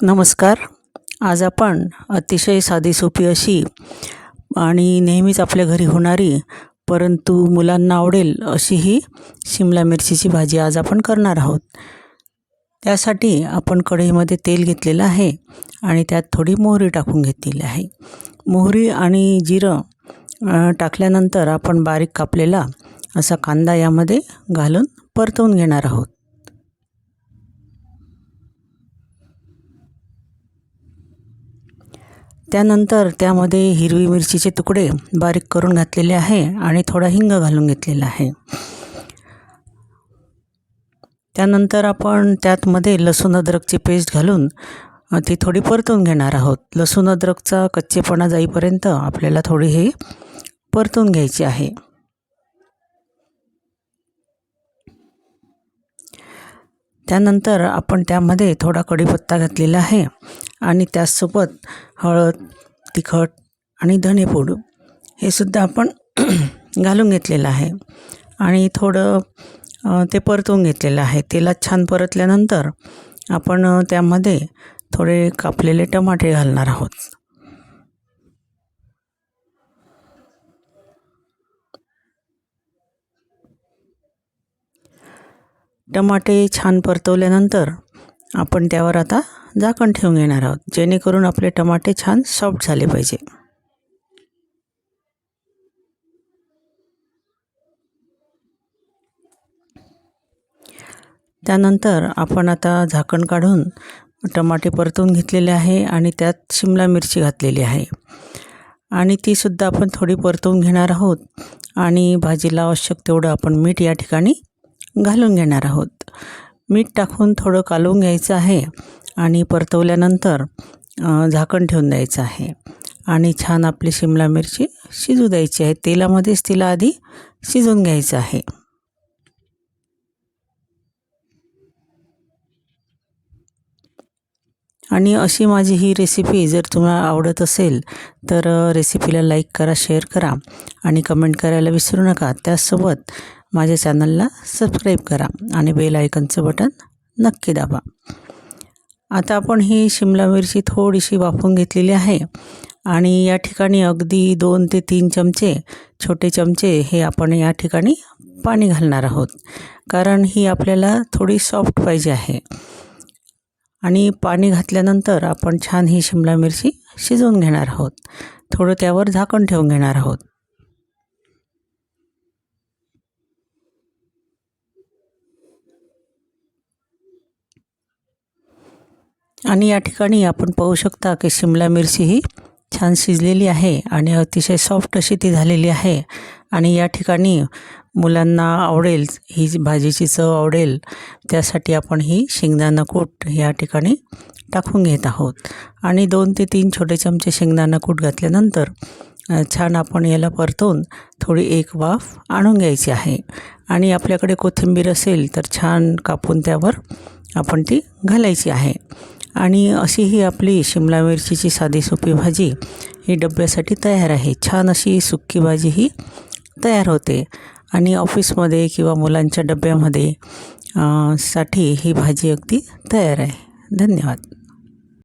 नमस्कार. आज आपण अतिशय साधी सोपी अशी आणि नेहमीच आपल्या घरी होणारी परंतु मुलांना आवडेल अशी ही शिमला मिरचीची भाजी आज आपण करणार आहोत. त्यासाठी आपण कढईमध्ये तेल घेतलेलं आहे आणि त्यात थोडी मोहरी टाकून घेतलेली आहे. मोहरी आणि जिरं टाकल्यानंतर आपण बारीक कापलेला असा कांदा यामध्ये घालून परतवून घेणार आहोत. त्यानंतर त्यामध्ये हिरवी मिरचीचे तुकडे बारीक करून घातलेले आहे आणि थोडा हिंग घालून घेतलेला आहे. त्यानंतर आपण त्यातमध्ये लसूण अद्रकची पेस्ट घालून ती थोडी परतून घेणार आहोत. लसूण अद्रकचा कच्चेपणा जाईपर्यंत आपल्याला थोडी हे परतून घ्यायची आहे. त्यानंतर आपण त्यामध्ये थोडा कढीपत्ता घातलेला आहे आणि त्याचसोबत हळद तिखट आणि धनेपूड हे सुद्धा आपण घालून घेतलेलं आहे. आणि थोडं ते परतवून घेतलेलं आहे. तेलात छान परतल्यानंतर आपण त्यामध्ये थोडे कापलेले टमाटे घालणार आहोत. टमाटे छान परतवल्यानंतर आपण त्यावर आता झाकण ठेवून घेणार आहोत जेणेकरून आपले टमाटे छान सॉफ्ट झाले पाहिजे. त्यानंतर आपण आता झाकण काढून टमाटे परतून घेतलेले आहे आणि त्यात शिमला मिरची घातलेली आहे. आणि तीसुद्धा आपण थोडी परतवून घेणार आहोत आणि भाजीला आवश्यक तेवढं आपण मीठ या ठिकाणी घालून घेणार आहोत. मीठ टाकून थोडं कालवून घ्यायचं आहे आणि परतवल्यानंतर झाकण ठेवून द्यायचं आहे. आणि छान आपली शिमला मिरची शिजू द्यायची आहे. तेलामध्येच तिला आधी शिजवून घ्यायचं आहे. आणि अशी माझी ही रेसिपी जर तुम्हाला आवडत असेल तर रेसिपीला लाईक करा शेअर करा आणि कमेंट करायला विसरू नका. त्याचसोबत माझ्या चॅनलला सबस्क्राईब करा आणि बेल आयकनचं बटन नक्की दाबा. आता आपण ही शिमला मिरची थोडीशी वाफून घेतलेली आहे. आणि या ठिकाणी अगदी दोन ते तीन चमचे छोटे चमचे हे आपण या ठिकाणी पाणी घालणार आहोत. कारण ही आपल्याला थोडी सॉफ्ट पाहिजे आहे. आणि पाणी घातल्यानंतर आपण छान ही शिमला मिरची शिजवून घेणार आहोत. थोडं त्यावर झाकण ठेवून घेणार आहोत. आणि या ठिकाणी आपण पाहू शकता की शिमला मिरची ही छान शिजलेली आहे आणि अतिशय सॉफ्ट अशी ती झालेली आहे. आणि या ठिकाणी मुलांना आवडेल ही भाजीची चव आवडेल त्यासाठी आपण ही शेंगदाणा कूट या ठिकाणी टाकून घेत आहोत. आणि दोन ते तीन छोटे चमचे शेंगदाणा कूट घातल्यानंतर छान आपण याला परतून थोडी एक वाफ आणून घ्यायची आहे. आणि आपल्याकडे कोथिंबीर असेल तर छान कापून त्यावर आपण ती घालायची आहे. आणि अशी ही आपली शिमला मिरचीची साधी सोपी भाजी ही डब्यासाठी तयार आहे. छान अशी सुक्की भाजी ही तयार होते. आणि ऑफिसमध्ये किंवा मुलांच्या डब्यामध्ये साठी ही भाजी अगदी तयार आहे. धन्यवाद.